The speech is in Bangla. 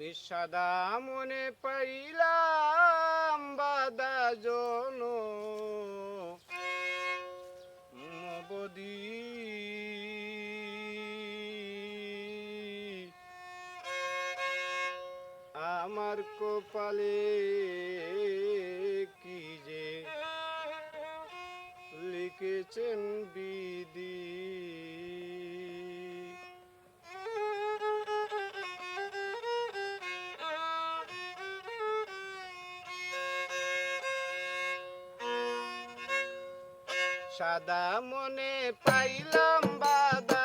সাদা মনে পাইলাম বাদা জন। আমার কপালে কি যে লিখেছেন বিধি সাদা মনে পাইলাম বাদা